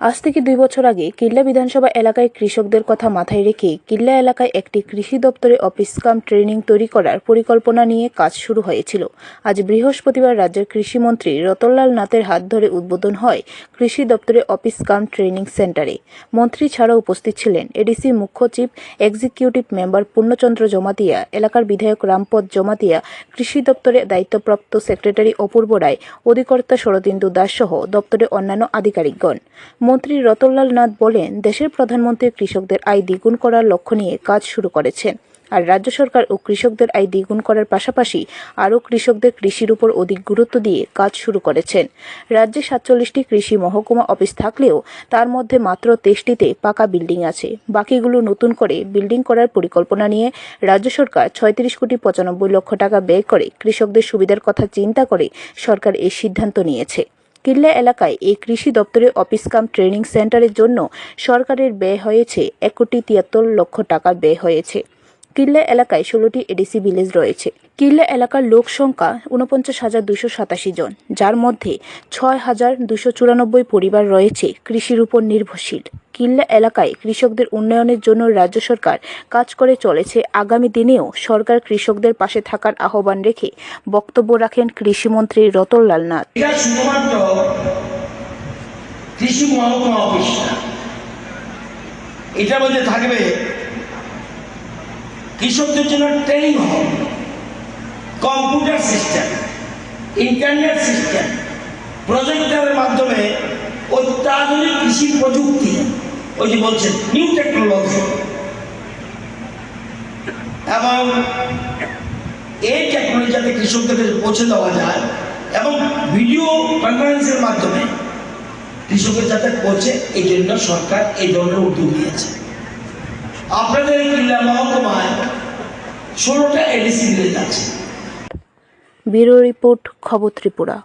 আজ থেকে দুই বছর আগে কিল্লা বিধানসভা এলাকায় কৃষকদের কথা মাথায় রেখে কিল্লা এলাকায় একটি কৃষি দপ্তরে অফিস কাম ট্রেনিং তৈরি করার পরিকল্পনা নিয়ে কাজ শুরু হয়েছিল। আজ বৃহস্পতিবার রাজ্যের কৃষিমন্ত্রী রতনলাল নাথের হাত ধরে উদ্বোধন হয় কৃষি দপ্তরে অফিস কাম ট্রেনিং সেন্টারে। মন্ত্রী ছাড়াও উপস্থিত ছিলেন এডিসি মুখ্য chief executive member Purnachandra Jamatia, এলাকার বিধায়ক রামপদ জমাতিয়া, কৃষি দপ্তরে দায়িত্বপ্রাপ্ত সেক্রেটারি অপূর্ব রায়, অধিকর্তা শরদিন্দু দাস সহ দপ্তরের অন্যান্য আধিকারিকগণ। মন্ত্রী রতনলাল নাথ বলেন, দেশের প্রধানমন্ত্রী কৃষকদের আয় দ্বিগুণ করার লক্ষ্য নিয়ে কাজ শুরু করেছেন। আর রাজ্য সরকার ও কৃষকদের আয় দ্বিগুণ করার পাশাপাশি আরও কৃষকদের কৃষির উপর অধিক গুরুত্ব দিয়ে কাজ শুরু করেছেন। রাজ্যে সাতচল্লিশটি কৃষি মহকুমা অফিস থাকলেও তার মধ্যে মাত্র তেইশটিতে পাকা বিল্ডিং আছে। বাকিগুলো নতুন করে বিল্ডিং করার পরিকল্পনা নিয়ে রাজ্য সরকার ছয়ত্রিশ কোটি পঁচানব্বই লক্ষ টাকা ব্যয় করে কৃষকদের সুবিধার কথা চিন্তা করে সরকার এই সিদ্ধান্ত নিয়েছে। কিল্লা এলাকায় এই কৃষি দপ্তরের অফিস কাম ট্রেনিং সেন্টারের জন্য সরকারের ব্যয় হয়েছে এক কোটি তিয়াত্তর লক্ষ টাকা ব্যয় হয়েছে। কিল্লা এলাকায় ষোলোটি এডিসি ভিলেজ রয়েছে। কিল্লা এলাকার লোক সংখ্যা উনপঞ্চাশ হাজার দুশো সাতাশি জন, যার মধ্যে ছয় হাজার দুশো চুরানব্বই পরিবার রয়েছে কৃষির উপর নির্ভরশীল। কিল্লা এলাকায় কৃষকদের উন্নয়নের জন্য রাজ্য সরকার কাজ করে চলেছে। আগামী দিনেও সরকার কৃষকদের পাশে থাকার আহ্বান রেখে বক্তব্য রাখেন কৃষিমন্ত্রী রতনলাল নাথ। কৃষি মহকুমা অফিস। না এটার মধ্যে থাকবে কৃষকদের জন্য ট্রেনিং হবে কম্পিউটার সিস্টেম ইন্টারনেট সিস্টেম প্রজেক্টরের মাধ্যমে অত্যাধুনিক কৃষি প্রযুক্তি, ওই যে বলছেন নিউ টেকনোলজি এবং এই টেকনোলজি যাতে কৃষকদের পৌঁছে দেওয়া যায়, এবং ভিডিও কনফারেন্সের মাধ্যমে কৃষকের যাতে পৌঁছে এই জন্য সরকার এই ধরনের উদ্যোগ নিয়েছে। আপনাদের কিল্লা মহকুমায় ষোলোটা এডিসি ভিলেজ আছে। ব্যুরো রিপোর্ট, খবর ত্রিপুরা।